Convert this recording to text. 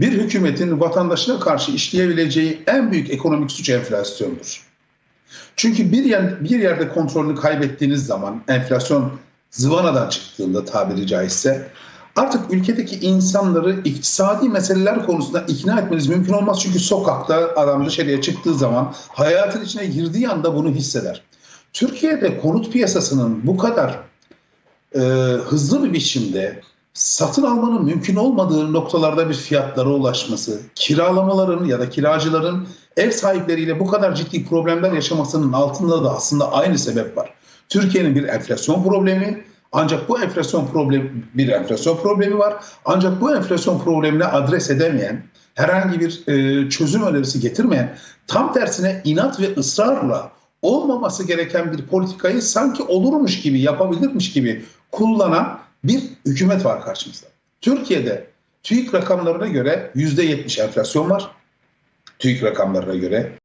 Bir hükümetin vatandaşına karşı işleyebileceği en büyük ekonomik suç enflasyondur. Çünkü bir, yer, bir yerde kontrolünü kaybettiğiniz zaman enflasyon zıvanadan çıktığında tabiri caizse artık ülkedeki insanları iktisadi meseleler konusunda ikna etmeniz mümkün olmaz. Çünkü sokakta adam dışarıya çıktığı zaman hayatın içine girdiği anda bunu hisseder. Türkiye'de konut piyasasının bu kadar e, hızlı bir biçimde satın almanın mümkün olmadığı noktalarda bir fiyatlara ulaşması, kiralamaların ya da kiracıların ev sahipleriyle bu kadar ciddi problemler yaşamasının altında da aslında aynı sebep var. Türkiye'nin bir enflasyon problemi, ancak bu enflasyon problemi bir enflasyon problemi var. Ancak bu enflasyon problemine adres edemeyen, herhangi bir e, çözüm önerisi getirmeyen, tam tersine inat ve ısrarla olmaması gereken bir politikayı sanki olurmuş gibi, yapabilirmiş gibi kullanan bir hükümet var karşımızda. Türkiye'de TÜİK rakamlarına göre %70 enflasyon var. TÜİK rakamlarına göre